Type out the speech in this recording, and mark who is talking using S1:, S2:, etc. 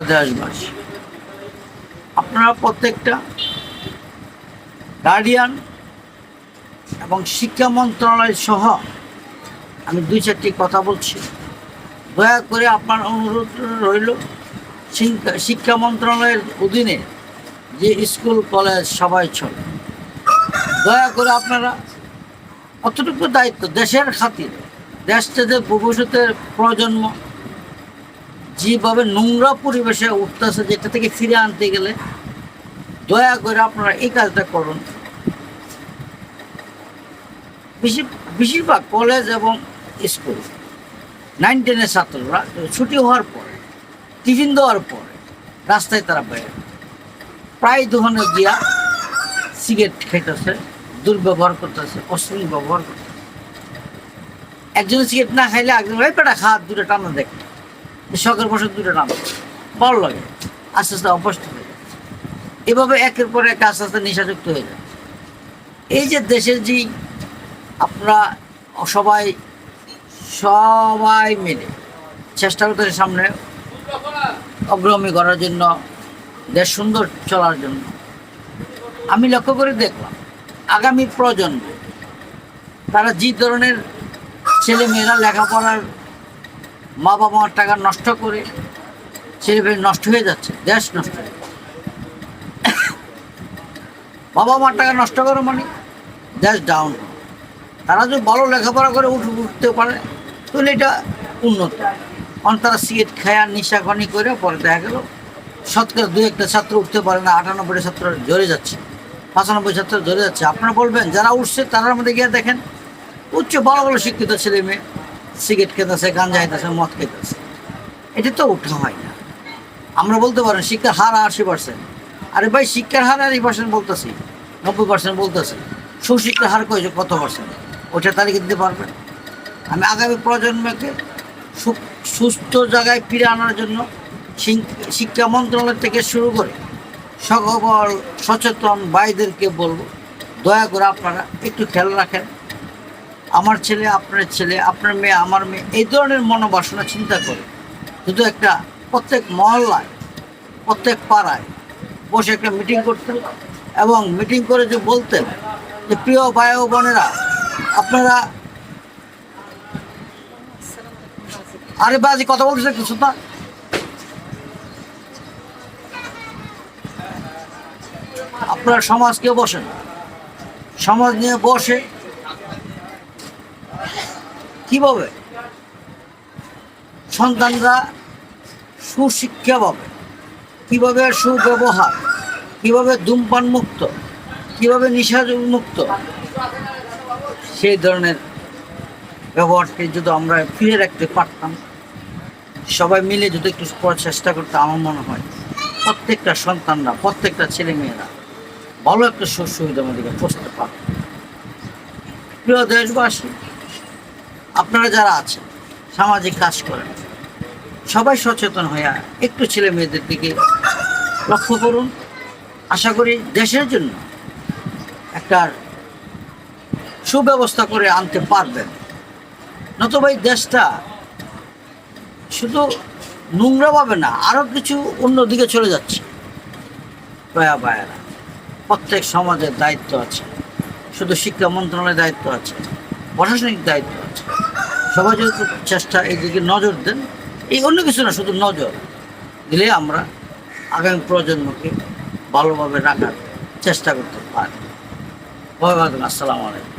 S1: দেশবাসী আপনারা প্রত্যেকটা গার্ডিয়ান এবং শিক্ষা মন্ত্রণালয় সহ আমি দুই চারটি কথা বলছি। দয়া করে আপনার অনুরোধ রইল, শিক্ষা- মন্ত্রণালয়ের অধীনে যে স্কুল, কলেজ, সবাই চলে। দয়া করে আপনারা অতটুকু দায়িত্ব দেশের খাতিরে দেশটা যে ভবিষ্যতের প্রজন্ম যেভাবে নোংরা পরিবেশে উঠতেছে, যেটা থেকে ফিরে আনতে গেলে, দয়া করে আপনারা এই কাজটা করুন। বেশি বেশিরভাগ কলেজ এবং স্কুল নাইন টেনের ছাত্ররা ছুটি হওয়ার পরে টিফিন দেওয়ার পরে রাস্তায় তারা বের প্রায় দোকানে গিয়া সিগারেট খাইতেছে, দুর্ব্যবহার করতেছে, অশ্লীল ব্যবহার করতেছে। একজন সিগারেট না খাইলে একজন পেটা খা, দুটো টানা দেখে। শখের বছর দুটো টানা ভালো লাগে, আস্তে আস্তে অভ্যস্ত হয়ে যায়। এভাবে একের পর এক আস্তে আস্তে নেশাযুক্ত হয়ে যায়। এই যে দেশের যে আপনারা সবাই সবাই মিলে চেষ্টা করতেছে সামনে অগ্রগামী করার জন্য, দেশ সুন্দর চলার জন্য। আমি লক্ষ্য করে দেখলাম, আগামী প্রজন্ম, তারা যে ধরনের ছেলে মেয়েরা লেখাপড়ার মা বাবা মার টাকা নষ্ট করে ছেলে নষ্ট হয়ে যাচ্ছে, দেশ নষ্ট হয়ে। বাবা মার টাকা নষ্ট করো মানে দেশ ডাউন তারা যদি ভালো লেখাপড়া করে উঠ, উঠতে পারে, তাহলে এটা উন্নত। কারণ তারা সিগারেট খায়া নিশাখনি করে, পরে দেখা গেল শতকরা দু একটা ছাত্র উঠতে পারে না আটানব্বই ছাত্র জ্বরে যাচ্ছে, পঁচানব্বই ছাত্র জ্বরে যাচ্ছে। আপনারা বলবেন, যারা উঠছে তারার মধ্যে গিয়ে দেখেন, উচ্চ ভালো ভালো শিক্ষিত ছেলে মেয়ে সিগারেট খেতেছে গাঞ্জা খাইতেছে মদ খেতেছে এটা তো উঠা হয় না। আমরা বলতে পারেন, শিক্ষার হার আশি পার্সেন্ট আরে ভাই, শিক্ষার হার আশি পার্সেন্ট বলতেছি, নব্বই পার্সেন্ট বলতেছি। সুশিক্ষার হার কয়েছে কত পার্সেন্ট ওটা তালিকা দিতে পারবেন? আমি আগামী প্রজন্মকে সুস্থ জায়গায় ফিরে আনার জন্য শিক্ষা মন্ত্রণালয় থেকে শুরু করে সকল সচেতন ভাইদেরকে বলব, দয়া করে আপনারা একটু খেয়াল রাখেন। আমার ছেলে, আপনার ছেলে, আপনার মেয়ে, আমার মেয়ে, এই ধরনের মনোবাসনা চিন্তা করে। শুধু একটা প্রত্যেক মহল্লায়, প্রত্যেক পাড়ায় বসে একটা মিটিং করতেন এবং মিটিং করে যে বলতেন যে, প্রিয় ভাই ও বোনেরা, আপনারা আরে বাজি কথা বলতেছে কিছু না? আপনার সমাজকে বসেন সমাজ নিয়ে বসে কীভাবে? সন্তানরা সুশিক্ষা পাবে। কীভাবে সুব্যবহার, কীভাবে ধূমপান মুক্ত কীভাবে মুক্ত সেই ধরনের ব্যবহারকে যদি আমরা ফিরে রাখতে পারতাম, সবাই মিলে যদি একটু চেষ্টা করতে আমার মনে হয়, প্রত্যেকটা সন্তানরা, প্রত্যেকটা ছেলে মেয়েরা ভালো একটা সুখ সুবিধার মধ্যে পৌঁছতে পারবে প্রিয় দেশবাসী আপনারা যারা আছেন, সামাজিক কাজ করেন, সবাই সচেতন হয়ে একটু ছেলে মেয়েদের দিকে লক্ষ্য করুন। আশা করি দেশের জন্য একটা সুব্যবস্থা করে আনতে পারবেন। নতুবা এই দেশটা শুধু নোংরা পাবে না আরও কিছু অন্যদিকে চলে যাচ্ছে। দয়া বায়ারা প্রত্যেক সমাজের দায়িত্ব আছে। শুধু শিক্ষা মন্ত্রণালয়ের দায়িত্ব আছে, প্রশাসনিক দায়িত্ব আছে। সবাই যেহেতু চেষ্টা এদিকে নজর দেন, এই অন্য কিছু না, শুধু নজর দিলে আমরা আগামী প্রজন্মকে ভালোভাবে রাখার চেষ্টা করতে পারি। ভয় আসসালামু আলাইকুম।